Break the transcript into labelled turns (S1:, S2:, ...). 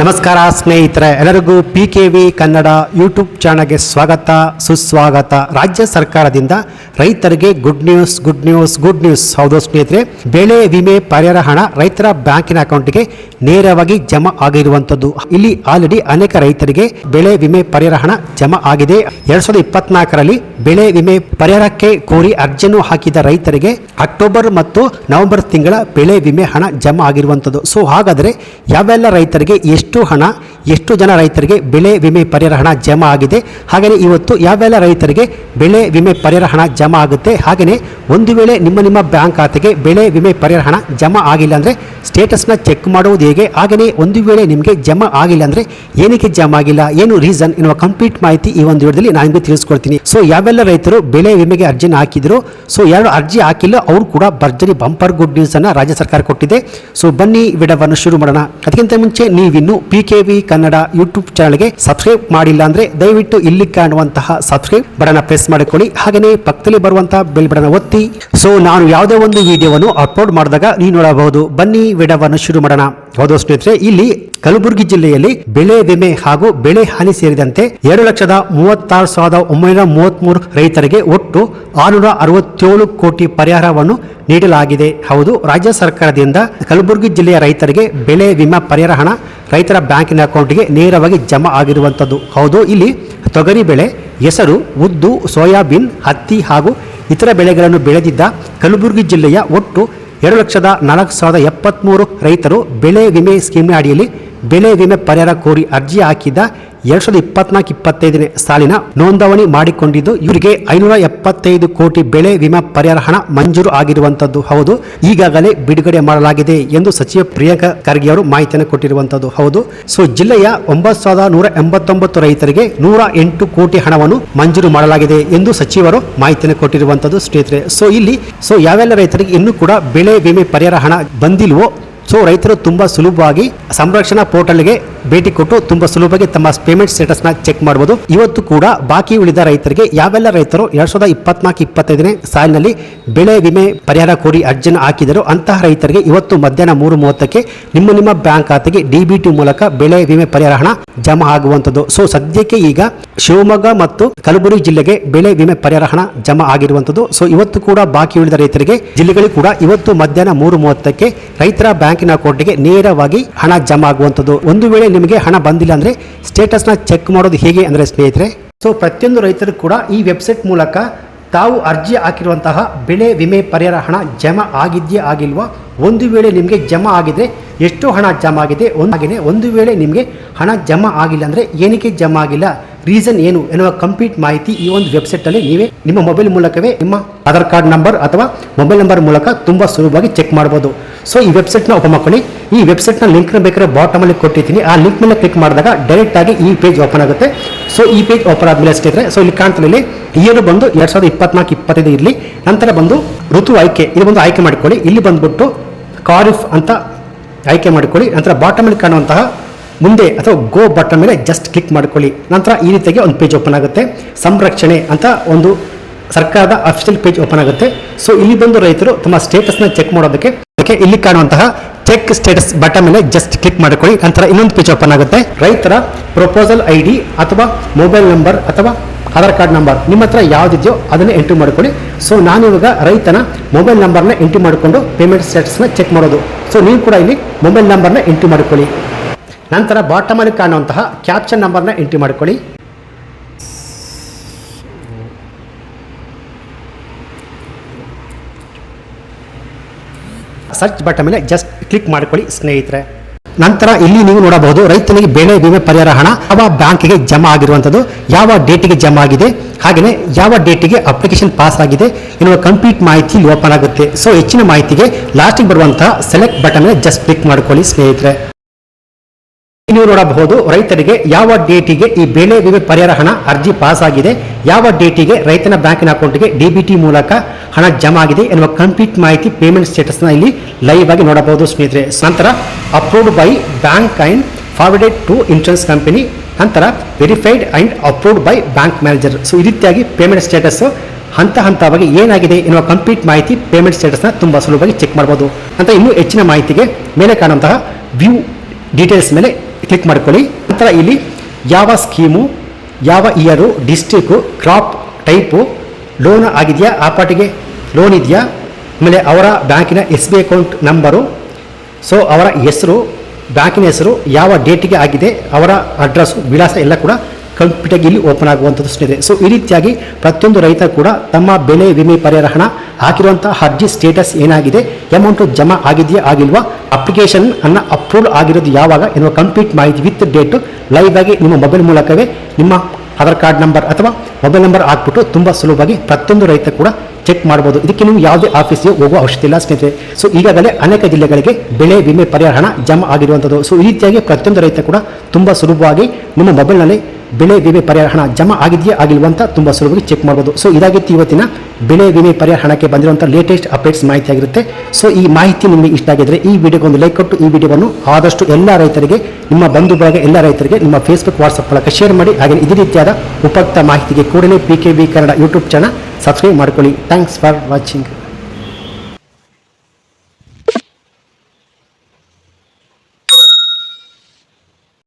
S1: ನಮಸ್ಕಾರ ಸ್ನೇಹಿತರೆ, ಎಲ್ಲರಿಗೂ P K V Kannada YouTube ಚಾನಲ್ಗೆ ಸ್ವಾಗತ, ಸುಸ್ವಾಗತ. ರಾಜ್ಯ ಸರ್ಕಾರದಿಂದ ರೈತರಿಗೆ good news good news good news ಹೌದು ಸ್ನೇಹಿತರೆ, ಬೆಳೆ ವಿಮೆ ಪರಿಹಾರ ಹಣ ರೈತರ ಬ್ಯಾಂಕಿನ ಅಕೌಂಟ್ಗೆ ನೇರವಾಗಿ ಜಮಾ ಆಗಿರುವಂಥದ್ದು. ಇಲ್ಲಿ ಆಲ್ರೆಡಿ ಅನೇಕ ರೈತರಿಗೆ ಬೆಳೆ ವಿಮೆ ಪರಿಹಾರ ಹಣ ಜಮಾ ಆಗಿದೆ. ಎರಡ್ ಸಾವಿರದ ಇಪ್ಪತ್ನಾಲ್ಕರಲ್ಲಿ ಬೆಳೆ ವಿಮೆ ಪರಿಹಾರಕ್ಕೆ ಕೋರಿ ಅರ್ಜಿಯನ್ನು ಹಾಕಿದ ರೈತರಿಗೆ ಅಕ್ಟೋಬರ್ ಮತ್ತು ನವೆಂಬರ್ ತಿಂಗಳ ಬೆಳೆ ವಿಮೆ ಹಣ ಜಮಾ ಆಗಿರುವಂಥದ್ದು. ಸೊ ಹಾಗಾದರೆ ಯಾವೆಲ್ಲ ರೈತರಿಗೆ ಎಷ್ಟು ಹಣ ಎಷ್ಟು ಜನ ರೈತರಿಗೆ ಬೆಳೆ ವಿಮೆ ಪರಿಹಾರ ಹಣ ಜಮಾ ಆಗಿದೆ. ಹಾಗೆಯೇ ಇವತ್ತು ಯಾವೆಲ್ಲ ರೈತರಿಗೆ ಬೆಳೆ ವಿಮೆ ಪರಿಹಾರ ಹಣ ಜಮಾ ಆಗುತ್ತೆ? ಹಾಗೆಯೇ ಒಂದು ವೇಳೆ ನಿಮ್ಮ ನಿಮ್ಮ ಬ್ಯಾಂಕ್ ಖಾತೆಗೆ ಬೆಳೆ ವಿಮೆ ಪರಿಹಾರ ಹಣ ಜಮಾ ಆಗಿಲ್ಲ ಅಂದರೆ ಸ್ಟೇಟಸ್ನ ಚೆಕ್ ಮಾಡುವುದು ಹೇಗೆ? ಹಾಗೆಯೇ ಒಂದು ವೇಳೆ ನಿಮಗೆ ಜಮಾ ಆಗಿಲ್ಲ ಅಂದರೆ ಏನಕ್ಕೆ ಜಮಾ ಆಗಿಲ್ಲ? ಏನು ರೀಸನ್ ಎನ್ನುವ ಕಂಪ್ಲೀಟ್ ಮಾಹಿತಿ ಈ ಒಂದು ವಿಡಿಯೋದಲ್ಲಿ ನಾನು ನಿಮಗೆ ತಿಳಿಸ್ಕೊಡ್ತೀನಿ. ಸೊ ಯಾವೆಲ್ಲ ರೈತರು ಬೆಳೆ ವಿಮೆಗೆ ಅರ್ಜಿನ ಹಾಕಿದ್ರು ಸೊ ಯಾರು ಅರ್ಜಿ ಹಾಕಿಲ್ಲ, ಅವರು ಕೂಡ ಭರ್ಜರಿ ಬಂಪರ್ ಗುಡ್ ನ್ಯೂಸ್ ಅನ್ನ ರಾಜ್ಯ ಸರ್ಕಾರ ಕೊಟ್ಟಿದೆ. ಸೊ ಬನ್ನಿ ವಿಡವನ್ನು ಶುರು ಮಾಡೋಣ. ಅದಕ್ಕಿಂತ ಮುಂಚೆ ನೀವಿನ್ನು P K V Kannada YouTube ಚಾನಲ್ಗೆ ಸಬ್ಸ್ಕ್ರೈಬ್ ಮಾಡಿಲ್ಲ ಅಂದ್ರೆ ದಯವಿಟ್ಟು ಇಲ್ಲಿ ಕಾಣುವಂತಹ ಸಬ್ಸ್ಕ್ರೈಬ್ ಬಟನ್ ಪ್ರೆಸ್ ಮಾಡಿಕೊಳ್ಳಿ. ಹಾಗೆಯೇ ಪಕ್ಕದಲ್ಲಿ ಬರುವಂತಹ ಬೆಲ್ ಬಟನ್ ಒತ್ತಿ. ಸೊ ನಾನು ಯಾವುದೇ ಒಂದು ವಿಡಿಯೋವನ್ನು ಅಪ್ಲೋಡ್ ಮಾಡಿದಾಗ ನೀವು ನೋಡಬಹುದು. ಬನ್ನಿ, ವಿಡಿಯೋವನ್ನು ಶುರು ಮಾಡೋಣ. ಹೌದು ಸ್ನೇಹಿತರೆ ಇಲ್ಲಿ ಕಲಬುರಗಿ ಜಿಲ್ಲೆಯಲ್ಲಿ ಬೆಳೆ ವಿಮೆ ಹಾಗೂ ಬೆಳೆ ಹಾನಿ ಸೇರಿದಂತೆ ಎರಡು ಲಕ್ಷದ ಮೂವತ್ತಾರು ಸಾವಿರದ ಒಂಬೈನೂರ ಮೂವತ್ಮೂರು ರೈತರಿಗೆ ಒಟ್ಟು ಆರುನೂರ ಅರವತ್ತೇಳು ಕೋಟಿ ಪರಿಹಾರವನ್ನು ನೀಡಲಾಗಿದೆ. ಹೌದು, ರಾಜ್ಯ ಸರ್ಕಾರದಿಂದ ಕಲಬುರಗಿ ಜಿಲ್ಲೆಯ ರೈತರಿಗೆ ಬೆಳೆ ವಿಮಾ ಪರಿಹಾರ ಹಣ ರೈತರ ಬ್ಯಾಂಕಿನ ಅಕೌಂಟ್ಗೆ ನೇರವಾಗಿ ಜಮಾ ಆಗಿರುವಂಥದ್ದು. ಹೌದು, ಇಲ್ಲಿ ತೊಗರಿ ಬೆಳೆ, ಹೆಸರು, ಉದ್ದು, ಸೋಯಾಬೀನ್, ಹತ್ತಿ ಹಾಗೂ ಇತರ ಬೆಳೆಗಳನ್ನು ಬೆಳೆದಿದ್ದ ಕಲಬುರಗಿ ಜಿಲ್ಲೆಯ ಒಟ್ಟು ಎರಡು ಲಕ್ಷದ ನಾಲ್ಕು ಸಾವಿರದ ಎಪ್ಪತ್ತ್ಮೂರು ರೈತರು ಬೆಳೆ ವಿಮೆ ಸ್ಕೀಮ್ ಅಡಿಯಲ್ಲಿ ಬೆಳೆ ವಿಮೆ ಪರಿಹಾರ ಕೋರಿ ಅರ್ಜಿ ಹಾಕಿದ ಎರಡು ಸಾವಿರದ ಇಪ್ಪತ್ನಾಲ್ಕು ಇಪ್ಪತ್ತೈದನೇ ಸಾಲಿನ ನೋಂದಣಿ ಮಾಡಿಕೊಂಡಿದ್ದು, ಇವರಿಗೆ ಐನೂರ ಎಪ್ಪತ್ತೈದು ಕೋಟಿ ಬೆಳೆ ವಿಮಾ ಪರಿಹಾರ ಹಣ ಮಂಜೂರು ಆಗಿರುವಂತದ್ದು ಹೌದು. ಈಗಾಗಲೇ ಬಿಡುಗಡೆ ಮಾಡಲಾಗಿದೆ ಎಂದು ಸಚಿವ ಪ್ರಿಯಾಂಕಾ ಖರ್ಗೆ ಅವರು ಮಾಹಿತಿಯನ್ನು ಕೊಟ್ಟಿರುವಂತದ್ದು ಹೌದು. ಸೊ, ಜಿಲ್ಲೆಯ ಒಂಬತ್ತು ಸಾವಿರದ ನೂರ ಎಂಬತ್ತೊಂಬತ್ತು ರೈತರಿಗೆ ನೂರ ಎಂಟು ಕೋಟಿ ಹಣವನ್ನು ಮಂಜೂರು ಮಾಡಲಾಗಿದೆ ಎಂದು ಸಚಿವರು ಮಾಹಿತಿಯನ್ನು ಕೊಟ್ಟಿರುವಂತದ್ದು ಸ್ನೇಹಿತರೆ. ಸೊ, ಇಲ್ಲಿ, ಸೊ, ಯಾವೆಲ್ಲ ರೈತರಿಗೆ ಇನ್ನೂ ಕೂಡ ಬೆಳೆ ವಿಮೆ ಪರಿಹಾರ ಹಣ ಬಂದಿಲ್ವೋ ಸೊ ರೈತರು ತುಂಬ ಸುಲಭವಾಗಿ ಸಂರಕ್ಷಣಾ ಪೋರ್ಟಲ್ಗೆ ಭೇಟಿ ಕೊಟ್ಟು ತುಂಬ ಸುಲಭವಾಗಿ ತಮ್ಮ ಪೇಮೆಂಟ್ ಸ್ಟೇಟಸ್ನ ಚೆಕ್ ಮಾಡಬಹುದು ಇವತ್ತು ಕೂಡ ಬಾಕಿ ಉಳಿದ ರೈತರಿಗೆ ಯಾವೆಲ್ಲ ರೈತರು ಎರಡ್ ಸಾವಿರದ ಇಪ್ಪತ್ನಾಲ್ಕು, ಇಪ್ಪತ್ತೈದನೇ ಸಾಲಿನಲ್ಲಿ ಬೆಳೆ ವಿಮೆ ಪರಿಹಾರ ಕೋರಿ ಅರ್ಜಿನ ಹಾಕಿದರು ಅಂತಹ ರೈತರಿಗೆ ಇವತ್ತು ಮಧ್ಯಾಹ್ನ ಮೂರು ಮೂವತ್ತಕ್ಕೆ ನಿಮ್ಮ ನಿಮ್ಮ ಬ್ಯಾಂಕ್ ಖಾತೆಗೆ ಡಿಬಿಟಿ ಮೂಲಕ ಬೆಳೆ ವಿಮೆ ಪರಿಹಾರ ಹಣ ಜಮಾ ಆಗುವಂಥದ್ದು. ಸೊ ಸದ್ಯಕ್ಕೆ ಈಗ ಶಿವಮೊಗ್ಗ ಮತ್ತು ಕಲಬುರಗಿ ಜಿಲ್ಲೆಗೆ ಬೆಳೆ ವಿಮೆ ಪರಿಹಾರ ಹಣ ಜಮಾ ಆಗಿರುವಂಥದ್ದು. ಸೊ ಇವತ್ತು ಕೂಡ ಬಾಕಿ ಉಳಿದ ರೈತರಿಗೆ ಜಿಲ್ಲೆಗಳು ಕೂಡ ಇವತ್ತು ಮಧ್ಯಾಹ್ನ ಮೂರು ಮೂವತ್ತಕ್ಕೆ ರೈತರ ಬ್ಯಾಂಕಿನ ಅಕೌಂಟ್ಗೆ ನೇರವಾಗಿ ಹಣ ಜಮಾ ಆಗುವಂಥದ್ದು. ಒಂದು ವೇಳೆ ನಿಮಗೆ ಹಣ ಬಂದಿಲ್ಲ ಅಂದರೆ ಸ್ಟೇಟಸ್ನ ಚೆಕ್ ಮಾಡೋದು ಹೇಗೆ ಅಂದರೆ ಸ್ನೇಹಿತರೆ? ಸೊ, ಪ್ರತಿಯೊಂದು ರೈತರು ಕೂಡ ಈ ವೆಬ್ಸೈಟ್ ಮೂಲಕ ತಾವು ಅರ್ಜಿ ಹಾಕಿರುವಂತಹ ಬೆಳೆ ವಿಮೆ ಪರಿಹಾರ ಹಣ ಜಮಾ ಆಗಿದೆಯೇ ಆಗಿಲ್ವಾ ಒಂದು ವೇಳೆ ನಿಮಗೆ ಜಮಾ ಆಗಿದ್ರೆ ಎಷ್ಟು ಹಣ ಜಮಾ ಆಗಿದೆ, ಒಂದು ಹಾಗೆಯೇ ಒಂದು ವೇಳೆ ನಿಮಗೆ ಹಣ ಜಮಾ ಆಗಿಲ್ಲ ಅಂದರೆ ಏನಕ್ಕೆ ಜಮಾ ಆಗಿಲ್ಲ? ರೀಸನ್ ಏನು ಎನ್ನುವ ಕಂಪ್ಲೀಟ್ ಮಾಹಿತಿ ಈ ಒಂದು ವೆಬ್ಸೈಟಲ್ಲಿ ನೀವೇ ನಿಮ್ಮ ಮೊಬೈಲ್ ಮೂಲಕವೇ ನಿಮ್ಮ ಆಧಾರ್ ಕಾರ್ಡ್ ನಂಬರ್ ಅಥವಾ ಮೊಬೈಲ್ ನಂಬರ್ ಮೂಲಕ ತುಂಬ ಸುಲಭವಾಗಿ ಚೆಕ್ ಮಾಡ್ಬೋದು. ಸೊ ಈ ವೆಬ್ಸೈಟ್ನ ಓಪನ್ ಮಾಡ್ಕೊಳ್ಳಿ. ಈ ವೆಬ್ಸೈಟ್ನ ಲಿಂಕ್ನ ಬೇಕಾದ್ರೆ ಬಾಟಮಲ್ಲಿ ಕೊಟ್ಟಿದ್ದೀನಿ ಆ ಲಿಂಕ್ ಮೇಲೆ ಕ್ಲಿಕ್ ಮಾಡಿದಾಗ ಡೈರೆಕ್ಟ್ ಆಗಿ ಈ ಪೇಜ್ ಓಪನ್ ಆಗುತ್ತೆ. ಸೊ ಈ ಪೇಜ್ ಓಪನ್ ಆದಮೇಲೆ ಸ್ನೇಹಿತರೆ ಸೊ ಇಲ್ಲಿ ಕಾಣ್ತಲ್ಲಿ ಇಲ್ಲಿ ಇಯರ್ ಬಂದು ಎರಡು ಸಾವಿರದ ಇಪ್ಪತ್ನಾಲ್ಕು ಇಪ್ಪತ್ತೈದು ಇರಲಿ. ನಂತರ ಬಂದು ಋತು ಆಯ್ಕೆ, ಇಲ್ಲಿ ಬಂದು ಆಯ್ಕೆ ಮಾಡಿಕೊಳ್ಳಿ. ಇಲ್ಲಿ ಬಂದ್ಬಿಟ್ಟು ಖಾರಿಫ್ ಅಂತ ಆಯ್ಕೆ ಮಾಡಿಕೊಳ್ಳಿ, ನಂತರ ಬಾಟಮಲ್ಲಿ ಕಾಣುವಂತಹ ಮುಂದೆ ಅಥವಾ ಗೋ ಬಟನ್ ಮೇಲೆ ಜಸ್ಟ್ ಕ್ಲಿಕ್ ಮಾಡ್ಕೊಳ್ಳಿ. ನಂತರ ಈ ರೀತಿಯಾಗಿ ಒಂದು ಪೇಜ್ ಓಪನ್ ಆಗುತ್ತೆ. ಸಂರಕ್ಷಣೆ ಅಂತ ಒಂದು ಸರ್ಕಾರದ ಅಫಿಷಿಯಲ್ ಪೇಜ್ ಓಪನ್ ಆಗುತ್ತೆ. ಸೊ ಇಲ್ಲಿ ಬಂದು ರೈತರು ತಮ್ಮ ಸ್ಟೇಟಸ್ನ ಚೆಕ್ ಮಾಡೋದಕ್ಕೆ, ಅದಕ್ಕೆ ಇಲ್ಲಿ ಕಾಣುವಂತಹ ಚೆಕ್ ಸ್ಟೇಟಸ್ ಬಟನ್ ಮೇಲೆ ಜಸ್ಟ್ ಕ್ಲಿಕ್ ಮಾಡ್ಕೊಳ್ಳಿ, ನಂತರ ಇನ್ನೊಂದು ಪೇಜ್ ಓಪನ್ ಆಗುತ್ತೆ. ರೈತರ ಪ್ರಪೋಸಲ್ ಐ ಡಿ ಅಥವಾ ಮೊಬೈಲ್ ನಂಬರ್ ಅಥವಾ ಆಧಾರ್ ಕಾರ್ಡ್ ನಂಬರ್ ನಿಮ್ಮ ಹತ್ರ ಯಾವುದಿದೆಯೋ ಅದನ್ನೇ ಎಂಟ್ರಿ ಮಾಡ್ಕೊಳ್ಳಿ. ಸೊ ನಾನು ಇವಾಗ ರೈತನ ಮೊಬೈಲ್ ನಂಬರ್ನ ಎಂಟ್ರಿ ಮಾಡಿಕೊಂಡು ಪೇಮೆಂಟ್ ಸ್ಟೇಟಸ್ನ ಚೆಕ್ ಮಾಡೋದು. ಸೊ ನೀವು ಕೂಡ ಇಲ್ಲಿ ಮೊಬೈಲ್ ನಂಬರ್ನ ಎಂಟ್ರಿ ಮಾಡ್ಕೊಳ್ಳಿ. ನಂತರ ಬಾಟಮಲ್ಲಿ ಕಾಣುವಂತಹ ಕ್ಯಾಪ್ಷನ್ ನಂಬರ್ನ ಎಂಟ್ರಿ ಮಾಡಿಕೊಳ್ಳಿ. ಸರ್ಚ್ ಬಟನ್ ಮೇಲೆ ಜಸ್ಟ್ ಕ್ಲಿಕ್ ಮಾಡಿಕೊಳ್ಳಿ, ಸ್ನೇಹಿತರೆ. ನಂತರ ಇಲ್ಲಿ ನೀವು ನೋಡಬಹುದು, ರೈತನಿಗೆ ಬೆಳೆ ವಿಮೆ ಪರಿಹಾರ ಹಣ ಯಾವ ಬ್ಯಾಂಕಿಗೆ ಜಮಾ ಆಗಿರುವಂಥದ್ದು. ಯಾವ ಡೇಟಿಗೆ ಜಮಾ ಆಗಿದೆ ಹಾಗೆಯೇ ಯಾವ ಡೇಟಿಗೆ ಅಪ್ಲಿಕೇಶನ್ ಪಾಸ್ ಆಗಿದೆ ಎನ್ನುವ ಕಂಪ್ಲೀಟ್ ಮಾಹಿತಿ ಓಪನ್ ಆಗುತ್ತೆ. ಸೊ ಹೆಚ್ಚಿನ ಮಾಹಿತಿಗೆ ಲಾಸ್ಟಿಗೆ ಬರುವಂತಹ ಸೆಲೆಕ್ಟ್ ಬಟನ್ ಜಸ್ಟ್ ಕ್ಲಿಕ್ ಮಾಡ್ಕೊಳ್ಳಿ, ಸ್ನೇಹಿತರೆ. ನೀವು ನೋಡಬಹುದು ರೈತರಿಗೆ ಯಾವ ಡೇಟಿಗೆ ಈ ಬೆಳೆ ವಿಮೆ ಪರಿಹಾರ ಹಣ ಅರ್ಜಿ ಪಾಸ್ ಆಗಿದೆ ಯಾವ ಡೇಟಿಗೆ ರೈತನ ಬ್ಯಾಂಕಿನ ಅಕೌಂಟ್ಗೆ ಡಿಬಿಟಿ ಮೂಲಕ ಹಣ ಜಮಾ ಆಗಿದೆ ಎನ್ನುವ ಕಂಪ್ಲೀಟ್ ಮಾಹಿತಿ ಪೇಮೆಂಟ್ ಸ್ಟೇಟಸ್ನ ಇಲ್ಲಿ ಲೈವ್ ಆಗಿ ನೋಡಬಹುದು ಸ್ನೇಹಿತರೆ. ನಂತರ approved by bank and forwarded to insurance company ನಂತರ verified and approved by bank manager so ಈ ರೀತಿಯಾಗಿ ಪೇಮೆಂಟ್ ಸ್ಟೇಟಸ್ ಹಂತ ಹಂತವಾಗಿ ಏನಾಗಿದೆ ಎನ್ನುವ ಕಂಪ್ಲೀಟ್ ಮಾಹಿತಿ ಪೇಮೆಂಟ್ ಸ್ಟೇಟಸ್ನ ತುಂಬ ಸುಲಭವಾಗಿ ಚೆಕ್ ಮಾಡಬಹುದು ಅಂತ ಇನ್ನೂ ಹೆಚ್ಚಿನ ಮಾಹಿತಿಗೆ ಮೇಲೆ ಕಾಣುವಂತಹ ವ್ಯೂ ಡೀಟೇಲ್ಸ್ ಮೇಲೆ ಕ್ಲಿಕ್ ಮಾಡ್ಕೊಳ್ಳಿ. ನಂತರ ಇಲ್ಲಿ ಯಾವ ಸ್ಕೀಮು ಯಾವ year district crop type loan ಆಗಿದೆಯಾ? ಆ ಪಾರ್ಟಿಗೆ ಲೋನ್ ಇದೆಯಾ? ಆಮೇಲೆ ಅವರ ಬ್ಯಾಂಕಿನ S B account number so ಅವರ ಹೆಸರು ಬ್ಯಾಂಕಿನ ಹೆಸರು, ಯಾವ ಡೇಟಿಗೆ ಆಗಿದೆ? ಅವರ ಅಡ್ರೆಸ್ಸು ವಿಳಾಸ ಎಲ್ಲ ಕೂಡ ಕಂಪ್ಯೂಟರ್ಗೆ ಇಲ್ಲಿ ಓಪನ್ ಆಗುವಂಥದ್ದು ಸ್ನೇಹಿತರೆ. ಸೊ ಈ ರೀತಿಯಾಗಿ ಪ್ರತಿಯೊಂದು ರೈತ ಕೂಡ ತಮ್ಮ ಬೆಳೆ ವಿಮೆ ಪರಿಹಾರ ಹಣ ಹಾಕಿರುವಂಥ ಅರ್ಜಿ ಸ್ಟೇಟಸ್ ಏನಾಗಿದೆ ಅಮೌಂಟು ಜಮಾ ಆಗಿದೆಯಾ, ಆಗಿಲ್ವಾ ಅಪ್ಲಿಕೇಶನ್ ಅನ್ನ ಅಪ್ರೂವ್ ಆಗಿರೋದು ಯಾವಾಗ ಎನ್ನುವ ಕಂಪ್ಲೀಟ್ ಮಾಹಿತಿ ವಿತ್ ಡೇಟು ಲೈವ್ ಆಗಿ ನಿಮ್ಮ ಮೊಬೈಲ್ ಮೂಲಕವೇ ನಿಮ್ಮ ಆಧಾರ್ ಕಾರ್ಡ್ ನಂಬರ್ ಅಥವಾ ಮೊಬೈಲ್ ನಂಬರ್ ಹಾಕ್ಬಿಟ್ಟು ತುಂಬ ಸುಲಭವಾಗಿ ಪ್ರತಿಯೊಂದು ರೈತ ಕೂಡ ಚೆಕ್ ಮಾಡ್ಬೋದು. ಇದಕ್ಕೆ ನೀವು ಯಾವುದೇ ಆಫೀಸ್ಗೆ ಹೋಗುವ ಅವಶ್ಯಕತೆ ಇಲ್ಲ ಸ್ನೇಹಿತರೆ. ಸೊ ಈಗಾಗಲೇ ಅನೇಕ ಜಿಲ್ಲೆಗಳಿಗೆ ಬೆಳೆ ವಿಮೆ ಪರಿಹಾರ ಹಣ ಜಮಾ ಆಗಿರುವಂಥದ್ದು. ಸೊ ಈ ರೀತಿಯಾಗಿ ಪ್ರತಿಯೊಂದು ರೈತ ಕೂಡ ತುಂಬ ಸುಲಭವಾಗಿ ನಿಮ್ಮ ಮೊಬೈಲ್ನಲ್ಲಿ ಬೆಳೆ ವಿಮೆ ಪರಿಹಾರ ಹಣ ಜಮಾ ಆಗಿದೆಯೇ, ಆಗಿಲ್ವ ಅಂತ ತುಂಬ ಸುಲಭವಾಗಿ ಚೆಕ್ ಮಾಡ್ಬೋದು. ಸೊ ಇದಾಗಿತ್ತು ಇವತ್ತಿನ ಬೆಳೆ ವಿಮೆ ಪರಿಹಾರ ಹಣಕ್ಕೆ ಬಂದಿರುವಂಥ ಲೇಟೆಸ್ಟ್ ಅಪ್ಡೇಟ್ಸ್ ಮಾಹಿತಿ ಆಗಿರುತ್ತೆ ಸೊ ಈ ಮಾಹಿತಿ ನಿಮಗೆ ಇಷ್ಟ ಆಗಿದ್ರೆ ಈ ವಿಡಿಯೋಗೆ ಒಂದು ಲೈಕ್ ಕೊಟ್ಟು ಈ ವಿಡಿಯೋವನ್ನು ಆದಷ್ಟು ಎಲ್ಲ ರೈತರಿಗೆ, ನಿಮ್ಮ ಬಂಧು ಬಳಗ ಎಲ್ಲ ರೈತರಿಗೆ ನಿಮ್ಮ ಫೇಸ್ಬುಕ್ ವಾಟ್ಸಪ್ ಮೂಲಕ ಶೇರ್ ಮಾಡಿ. ಹಾಗೆ ಇದೇ ರೀತಿಯಾದ ಉಪಯುಕ್ತ ಮಾಹಿತಿಗೆ ಕೂಡಲೇ P K B Kannada YouTube channel subscribe ಮಾಡ್ಕೊಳ್ಳಿ. Thanks for watching